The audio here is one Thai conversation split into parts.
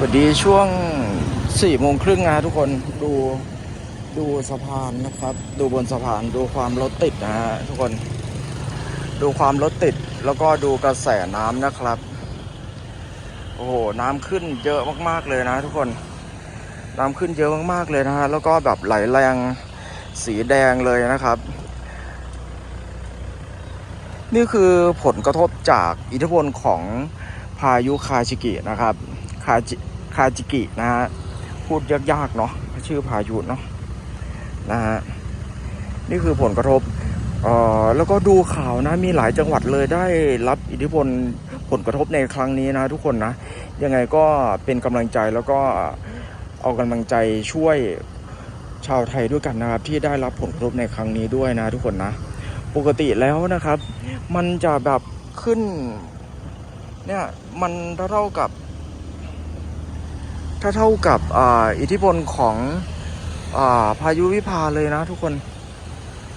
สวัสดีช่วงสี่โมงครึ่งนะทุกคนดูดูสะพานนะครับ ดูบนสะพานดูความรถติดนะฮะทุกคน ดูความรถติดแล้วก็ดูกระแสน้ำนะครับ โอ้โหน้ำขึ้นเยอะมากๆเลยนะ ทุกคน น้ำขึ้นเยอะมากๆเลยนะฮะแล้วก็แบบไหลแรงสีแดงเลยนะครับ นี่คือผลกระทบจากอิทธิพลของพายุคาชิกินะครับ คาจิาจิกินะฮะพูดยากๆเนาะชื่อพายุเนาะนะฮะนี่คือผลกระทบเอ่อแล้วก็ดูข่าวนะมีหลายจังหวัดเลยได้รับอิทธิพลผลกระทบในครั้งนี้นะทุกคนนะยังไงก็เป็นกำลังใจแล้วก็เอากำลังใจช่วยชาวไทยด้วยกันนะครับที่ได้รับผลกระทบในครั้งนี้ด้วยนะทุกคนนะ ปกติแล้วนะครับ มันจะแบบขึ้นเนี่ยมันเท่ากับ ถ้าเท่ากับออิทธิพลของอาพายุวิภาเลยนะทุกคน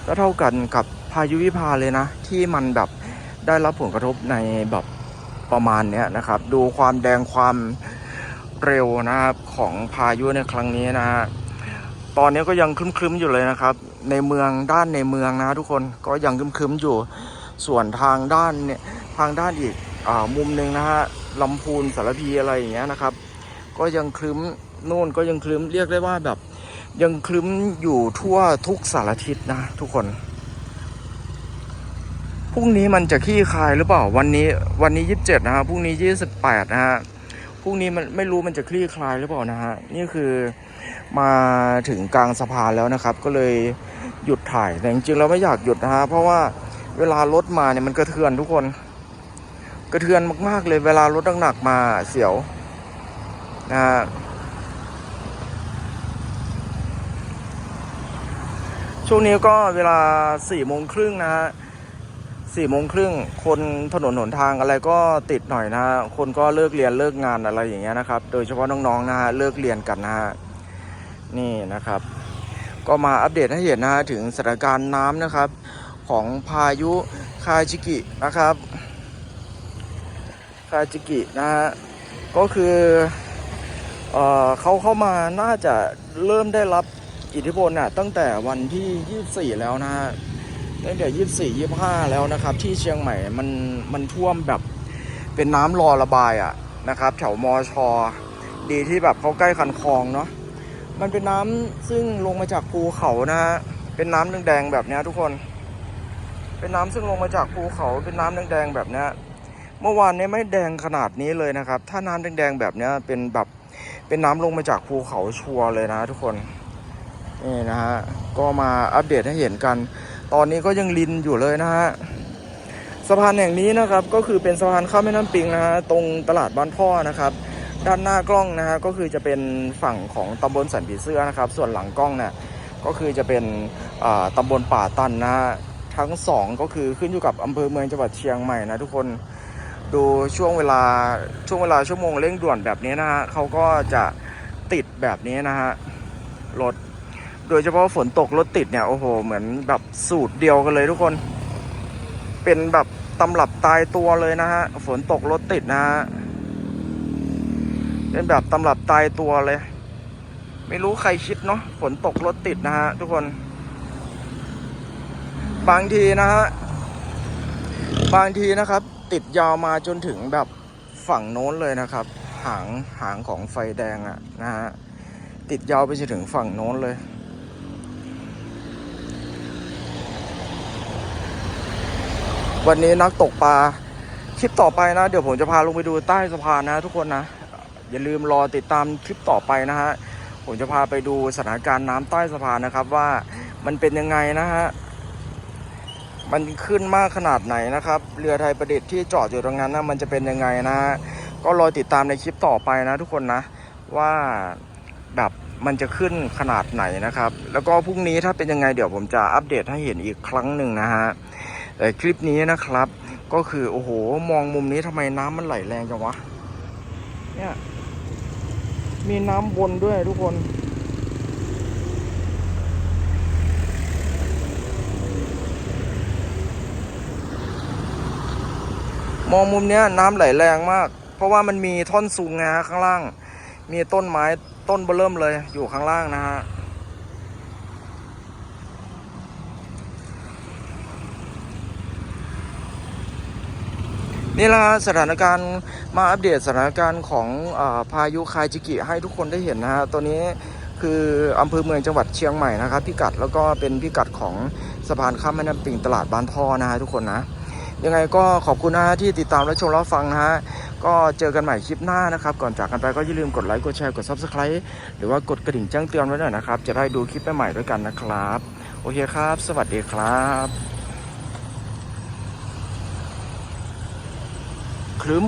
ก็เท่ากันกับพายุวิภาเลยนะ ที่มันแบบได้รับผลกระทบในแบบประมาณเนี้ยนะครับ ดูความแดงความเร็วนะครับของพายุในครั้งนี้นะฮะตอนนี้ก็ยังคลึ้มๆอยู่เลยนะครับ ในเมืองด้านในเมืองนะทุกคนก็ยังคลึ้มๆอยู่ส่วนทางด้านเนี่ยทางด้านอีกอมุมหนึ่งนะฮะลำพูนสารพีอะไรอย่างเงี้ยนะครับ ก็ยังคลึ้มนู่นก็ยังคลึ้มเรียกได้ว่าแบบยังคลึ้มอยู่ทั่วทุกสารทิศนะทุกคนพรุ่งนี้มันจะขี้คายหรือเปล่าวันนี้ วันนี้ยี่สิบเจ็ดนะฮะพรุ่งนี้ยี่สิบแปดนะฮะพรุ่งนี้มันไม่รู้มันจะคลี่คลายหรือเปล่านะฮะนี่คือมาถึงกลางสะพานแล้วนะครับ ก็เลยหยุดถ่ายแต่จริงๆเราไม่อยากหยุดนะฮะเพราะว่าเวลารถมาเนี่ยมันกระเทือนทุกคน กระเทือนมากๆเลยเวลารถหนักๆมาเสียว นะช่วงนี้ก็เวลาสี่โมงครึ่งนะฮะสี่โมงครึ่งคนถนนหนทางอะไรก็ติดหน่อยนะฮะคนก็เลิกเรียนเลิกงานอะไรอย่างเงี้ยนะครับ โดยเฉพาะน้องๆนะฮะเลิกเรียนกันนะฮะนี่นะครับ ก็มาอัปเดตให้เห็นนะฮะถึงสถานการณ์น้ำนะครับ ของพายุคาจิกินะครับคาจิกินะฮะก็คือ เเขาเข้ามาน่าจะเริ่มได้รับอิทธิพลน่ะตั้งแต่วันที่ 24 แล้วนะฮะตั้งแต่ 24 25 แล้วนะครับ ที่เชียงใหม่มันมันท่วมแบบเป็นน้ำรอระบายอะนะครับแถวมอชอดีที่แบบเขาใกล้คันคลองเนาะมันเป็นน้ำซึ่งลงมาจากภูเขานะฮะเป็นน้ำแดงๆแบบนี้ทุกคน เป็นน้ำซึ่งลงมาจากภูเขาเป็นน้ำแดงๆแบบนี้เมื่อวานนี้ไม่แดงขนาดนี้เลยนะครับ ถ้าน้ำแดงๆแบบนี้เป็นแบบ เป็นน้ำลงมาจากภูเขาชัวเลยนะทุกคนนี่นะฮะก็มาอัปเดตให้เห็นกัน ตอนนี้ก็ยังลินอยู่เลยนะฮะสะพานแห่งนี้นะครับก็คือเป็นสะพานข้ามแม่น้ำปิงนะฮะตรงตลาดบ้านพ่อนะครับด้านหน้ากล้องนะฮะก็คือจะเป็นฝั่งของตำบลสันผีเสื้อนะครับ ส่วนหลังกล้องเนี่ยก็คือจะเป็นอ่าตำบลป่าตันนะฮะทั้งสองก็คือขึ้นอยู่กับอำเภอเมืองจังหวัดเชียงใหม่นะทุกคน ดูช่วงเวลาช่วงเวลาชั่วโมงเร่งด่วนแบบนี้นะฮะเขาก็จะติดแบบนี้นะฮะรถโดยเฉพาะฝนตกรถติดเนี่ยโอ้โห เหมือนแบบสูตรเดียวกันเลยทุกคน เป็นแบบตำรับตายตัวเลยนะฮะฝนตกรถติดนะฮะเป็นแบบตำรับตายตัวเลย ไม่รู้ใครคิดเนาะฝนตกรถติดนะฮะทุกคน บางทีนะฮะบางทีนะครับ ติดยาวมาจนถึงแบบฝั่งโน้นเลยนะครับ หางหางของไฟแดงอะนะฮะติดยาวไปจนถึงฝั่งโน้นเลย วันนี้นักตกปลาคลิปต่อไปนะ เดี๋ยวผมจะพาลงไปดูใต้สะพานนะทุกคนนะ อย่าลืมรอติดตามคลิปต่อไปนะฮะผมจะพาไปดูสถานการณ์น้ำใต้สะพานนะครับว่ามันเป็นยังไงนะฮะ มันขึ้นมากขนาดไหนนะครับ เรือไทยประดิษฐ์ที่จอดอยู่ตรงนั้นนะมันจะเป็นยังไงนะฮะก็รอติดตามในคลิปต่อไปนะทุกคนนะว่าแบบมันจะขึ้นขนาดไหนนะครับ แล้วก็พรุ่งนี้ถ้าเป็นยังไงเดี๋ยวผมจะอัปเดตให้เห็นอีกครั้งหนึ่งนะฮะแต่คลิปนี้นะครับ ก็คือโอ้โหมองมุมนี้ทำไมน้ำมันไหลแรงจังวะเนี่ยมีน้ำวนด้วยทุกคน มองมุมเนี้ยน้ำไหลแรงมาก เพราะว่ามันมีท่อนซุงนะฮะข้างล่าง มีต้นไม้ต้นเบอเริ่มเลยอยู่ข้างล่างนะฮะนี่ละสถานการณ์มาอัปเดตสถานการณ์ของอพายุคายจิกิให้ทุกคนได้เห็นนะฮะตัวนี้คืออำเภอเมืองจังหวัดเชียงใหม่นะครับพิกัดแล้วก็เป็นพิกัดของสะพานข้ามแม่น้ำปิงตลาดบ้านท่อนะฮะทุกคนนะ ยังไงก็ขอบคุณนะฮะที่ติดตามและชมรับฟังนะฮะก็เจอกันใหม่คลิปหน้านะครับ ก่อนจากกันไปก็อย่าลืมกดไลค์กดแชร์กด subscribe หรือว่ากดกระดิ่งแจ้งเตือนไว้หน่อยนะครับ จะได้ดูคลิปใหม่ๆด้วยกันนะครับ โอเคครับ สวัสดีครับครึ้ม